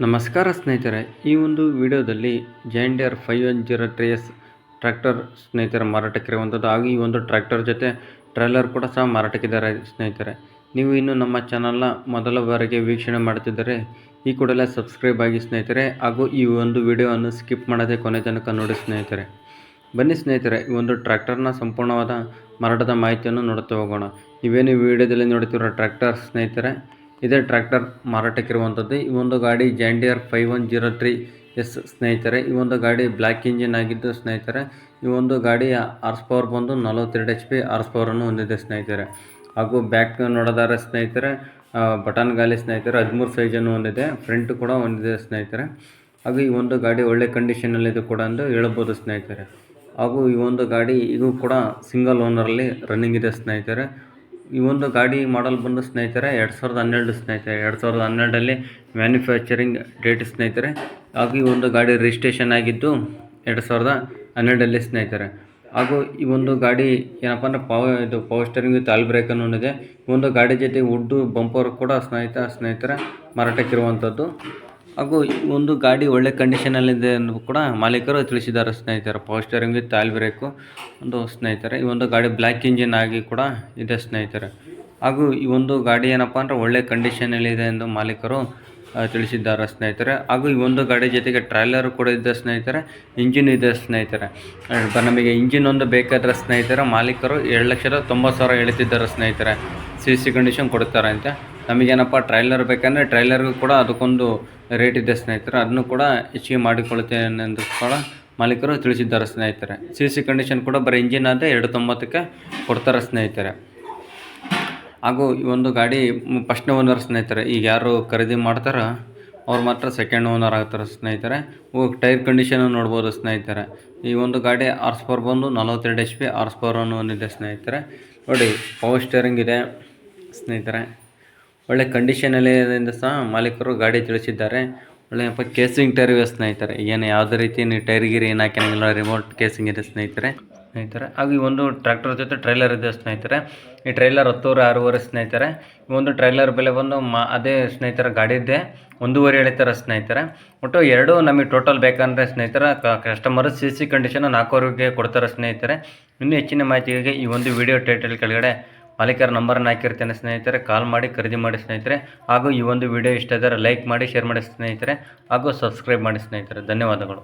ನಮಸ್ಕಾರ ಸ್ನೇಹಿತರೆ, ಈ ಒಂದು ವಿಡಿಯೋದಲ್ಲಿ John Deere five one zero three S tractor ಸ್ನೇಹಿತರ ಮಾರಾಟಕ್ಕಿರುವಂಥದ್ದು ಹಾಗೂ ಈ ಒಂದು ಟ್ರ್ಯಾಕ್ಟರ್ ಜೊತೆ ಟ್ರೈಲರ್ ಕೂಡ ಸಹ ಮಾರಾಟಕ್ಕಿದ್ದಾರೆ ಸ್ನೇಹಿತರೆ. ನೀವು ಇನ್ನು ನಮ್ಮ ಚಾನಲ್ನ ಮೊದಲ ಬಾರಿಗೆ ವೀಕ್ಷಣೆ ಮಾಡ್ತಿದ್ದರೆ ಈ ಕೂಡಲೇ ಸಬ್ಸ್ಕ್ರೈಬ್ ಆಗಿ ಸ್ನೇಹಿತರೆ, ಹಾಗೂ ಈ ಒಂದು ವಿಡಿಯೋವನ್ನು ಸ್ಕಿಪ್ ಮಾಡದೆ ಕೊನೆ ತನಕ ನೋಡಿ ಸ್ನೇಹಿತರೆ. ಬನ್ನಿ ಸ್ನೇಹಿತರೆ, ಈ ಒಂದು ಟ್ರ್ಯಾಕ್ಟರ್ನ ಸಂಪೂರ್ಣವಾದ ಮಾರಾಟದ ಮಾಹಿತಿಯನ್ನು ನೋಡುತ್ತಾ ಹೋಗೋಣ. ನೀವೇನು ವಿಡಿಯೋದಲ್ಲಿ ನೋಡುತ್ತಿರುವ ಟ್ರ್ಯಾಕ್ಟರ್ ಸ್ನೇಹಿತರೆ ಇದೇ ಟ್ರ್ಯಾಕ್ಟರ್ ಮಾರಾಟಕ್ಕಿರುವಂಥದ್ದು. ಈ ಒಂದು ಗಾಡಿ John Deere five one zero three S ಸ್ನೇಹಿತರೆ, ಈ ಒಂದು ಗಾಡಿ ಬ್ಲ್ಯಾಕ್ ಇಂಜಿನ್ ಆಗಿದ್ದು ಸ್ನೇಹಿತರೆ, ಈ ಒಂದು ಗಾಡಿಯ ಆರ್ಸ್ ಪವರ್ ಬಂದು ನಲವತ್ತೆರಡು ಎಚ್ ಪಿ ಆರ್ಸ್ ಪವರನ್ನು ಹೊಂದಿದೆ ಸ್ನೇಹಿತರೆ. ಹಾಗೂ ಬ್ಯಾಕ್ ನೋಡೋದಾದ್ರೆ ಸ್ನೇಹಿತರೆ ಬಟನ್ ಗಾಲಿ ಸ್ನೇಹಿತರೆ ಹದಿಮೂರು ಸೈಜನ್ನು ಹೊಂದಿದೆ ಫ್ರಂಟ್ ಕೂಡ ಹೊಂದಿದೆ ಸ್ನೇಹಿತರೆ. ಹಾಗೂ ಈ ಒಂದು ಗಾಡಿ ಒಳ್ಳೆ ಕಂಡೀಷನಲ್ಲಿದೆ ಕೂಡ ಎಂದು ಹೇಳ್ಬೋದು ಸ್ನೇಹಿತರೆ. ಹಾಗೂ ಈ ಒಂದು ಗಾಡಿ ಇದು ಕೂಡ ಸಿಂಗಲ್ ಓನರಲ್ಲಿ ರನ್ನಿಂಗ್ ಇದೆ ಸ್ನೇಹಿತರೆ. ಈ ಒಂದು ಗಾಡಿ ಮಾಡಲ್ ಬಂದು ಸ್ನೇಹಿತರೆ, ಎರಡು ಸಾವಿರದ ಹನ್ನೆರಡು ಸ್ನೇಹಿತರೆ. ಎರಡು ಸಾವಿರದ ಹನ್ನೆರಡರಲ್ಲಿ ಮ್ಯಾನುಫ್ಯಾಕ್ಚರಿಂಗ್ ಡೇಟ್ ಸ್ನೇಹಿತರೆ. ಹಾಗೂ ಈ ಒಂದು ಗಾಡಿ ರಿಜಿಸ್ಟ್ರೇಷನ್ ಆಗಿದ್ದು ಎರಡು ಸಾವಿರದ ಹನ್ನೆರಡರಲ್ಲಿ ಸ್ನೇಹಿತರೆ. ಹಾಗೂ ಈ ಒಂದು ಗಾಡಿ ಏನಪ್ಪ ಅಂದರೆ ಪಾವ ಇದು ಪವರ್ ಸ್ಟೇರಿಂಗ್ ವಿತ್ ಆಲ್ ಅನ್ನೋ ಒಂದು ಗಾಡಿ ಜೊತೆ ವುಡ್ಡು ಬಂಪರ್ ಕೂಡ ಸ್ನೇಹಿತ, ಸ್ನೇಹಿತರೆ ಮಾರಾಟಕ್ಕಿರುವಂಥದ್ದು. ಹಾಗೂ ಒಂದು ಗಾಡಿ ಒಳ್ಳೆ ಕಂಡೀಷನಲ್ಲಿದೆ ಎಂದು ಕೂಡ ಮಾಲೀಕರು ತಿಳಿಸಿದ್ದಾರೆ, ಸ್ನೇಹಿತರೆ. Power steering with oil brake ಒಂದು ಸ್ನೇಹಿತರೆ. ಈ ಒಂದು ಗಾಡಿ ಬ್ಲ್ಯಾಕ್ ಇಂಜಿನ್ ಆಗಿ ಕೂಡ ಇದೆ, ಸ್ನೇಹಿತರೆ. ಹಾಗೂ ಈ ಒಂದು ಗಾಡಿ ಏನಪ್ಪ ಅಂದರೆ ಒಳ್ಳೆ ಕಂಡೀಷನಲ್ಲಿದೆ ಎಂದು ಮಾಲೀಕರು ತಿಳಿಸಿದ್ದಾರೆ, ಸ್ನೇಹಿತರೆ. ಹಾಗೂ ಈ ಒಂದು ಗಾಡಿ ಜೊತೆಗೆ ಟ್ರೈಲರ್ ಕೂಡ ಇದೆ, ಸ್ನೇಹಿತರೆ. ಇಂಜಿನ್ ಇದೆ, ಸ್ನೇಹಿತರೆ. ನಮಗೆ ಇಂಜಿನ್ ಒಂದು ಬೇಕಾದರೆ, ಸ್ನೇಹಿತರೆ, ಮಾಲೀಕರು ಎರಡು ಲಕ್ಷದ ತೊಂಬತ್ತು ಸಾವಿರ ಹೇಳ್ತಿದ್ದಾರೆ, ಸ್ನೇಹಿತರೆ. ಸಿ ಸಿ ಕಂಡೀಷನ್ ಕೊಡ್ತಾರೆ ಅಂತ ನಮಗೇನಪ್ಪ ಟ್ರೈಲರ್ ಬೇಕಂದರೆ ಟ್ರೈಲರ್ಗೂ ಕೂಡ ಅದಕ್ಕೊಂದು ರೇಟ್ ಇದೆ ಸ್ನೇಹಿತರೆ. ಅದನ್ನು ಕೂಡ ಹೆಚ್ಚಿಗೆ ಮಾಡಿಕೊಳ್ಳುತ್ತೇನೆ ಎಂದು ಕೂಡ ಮಾಲೀಕರು ತಿಳಿಸಿದ್ದಾರೆ ಸ್ನೇಹಿತರೆ. ಸಿ ಸಿ ಕಂಡೀಷನ್ ಕೂಡ ಬರೀ ಇಂಜಿನ್ ಆದರೆ ಎರಡು ತೊಂಬತ್ತಕ್ಕೆ ಕೊಡ್ತಾರೆ ಸ್ನೇಹಿತರೆ. ಹಾಗೂ ಈ ಒಂದು ಗಾಡಿ ಫಸ್ಟ್ ಓನರ್ ಸ್ನೇಹಿತರೆ, ಈಗ ಯಾರು ಖರೀದಿ ಮಾಡ್ತಾರೋ ಅವ್ರು ಮಾತ್ರ ಸೆಕೆಂಡ್ ಓನರ್ ಆಗ್ತಾರೆ ಸ್ನೇಹಿತರೆ. ಟೈರ್ ಕಂಡೀಷನ್ ನೋಡ್ಬೋದು ಸ್ನೇಹಿತರೆ. ಈ ಒಂದು ಗಾಡಿ ಆರ್ಸ್ ಪವರ್ ಬಂದು ನಲವತ್ತೆರಡು ಎಚ್ ಪಿ ಆರ್ಸ್ ಪವರ್ ಅನ್ನೋ ಒಂದಿದೆ ಸ್ನೇಹಿತರೆ. ನೋಡಿ ಪವರ್ ಸ್ಟೇರಿಂಗ್ ಇದೆ ಸ್ನೇಹಿತರೆ. ಒಳ್ಳೆ ಕಂಡೀಷನಲ್ಲಿ ಇರೋದ್ರಿಂದ ಸಹ ಮಾಲೀಕರು ಗಾಡಿ ತಿಳಿಸಿದ್ದಾರೆ. ಒಳ್ಳೆಯಪ್ಪ ಕೇಸಿಂಗ್ ಟೈರ್ ಇವೆ ಸ್ನೇಹಿತರೆ. ಏನು ಯಾವುದೇ ರೀತಿ ನೀವು ಟೈರ್ ಗಿರಿ ಏನು ಹಾಕಿರಂಗಿಲ್ಲ ರಿಮೋಟ್ ಕೇಸಿಂಗ್ ಇದೆ ಸ್ನೇಹಿತರೆ. ಸ್ನೇಹಿತರೆ, ಹಾಗೂ ಈ ಒಂದು ಟ್ರ್ಯಾಕ್ಟರ್ ಜೊತೆ ಟ್ರೈಲರ್ ಇದೆ ಸ್ನೇಹಿತರೆ. ಈ ಟ್ರೈಲರ್ ಹತ್ತೂರು, ಆರೂವರೆ ಸ್ನೇಹಿತರೆ. ಈ ಒಂದು ಟ್ರೈಲರ್ ಬೆಲೆ ಬಂದು ಮಾ, ಅದೇ ಸ್ನೇಹಿತರ ಗಾಡಿದ್ದೆ ಒಂದೂವರೆ ಹೇಳ್ತಾರೆ ಸ್ನೇಹಿತರೆ. ಒಟ್ಟು ಎರಡು ನಮಗೆ ಟೋಟಲ್ ಬೇಕಂದರೆ ಸ್ನೇಹಿತರ ಕಸ್ಟಮರ್ ಸಿ ಸಿ ಕಂಡೀಷನ್ ನಾಲ್ಕೂವರೆಗೆ ಕೊಡ್ತಾರೆ ಸ್ನೇಹಿತರೆ. ಇನ್ನೂ ಹೆಚ್ಚಿನ ಮಾಹಿತಿಗಾಗಿ ಈ ಒಂದು ವಿಡಿಯೋ ಟೈಟಲ್ ಕೆಳಗಡೆ ಮಾಲೀಕರ ನಂಬರನ್ನು ಹಾಕಿರ್ತೇನೆ ಸ್ನೇಹಿತರೆ ಕಾಲ್ ಮಾಡಿ, ಖರೀದಿ ಮಾಡಿ ಸ್ನೇಹಿತರೆ, ಹಾಗೂ ಈ ಒಂದು ವಿಡಿಯೋ ಇಷ್ಟ ಇದ್ದರೆ ಲೈಕ್ ಮಾಡಿ ಶೇರ್ ಮಾಡಿ ಸ್ನೇಹಿತರೆ, ಹಾಗೂ ಸಬ್ಸ್ಕ್ರೈಬ್ ಮಾಡಿ ಸ್ನೇಹಿತರೆ. ಧನ್ಯವಾದಗಳು.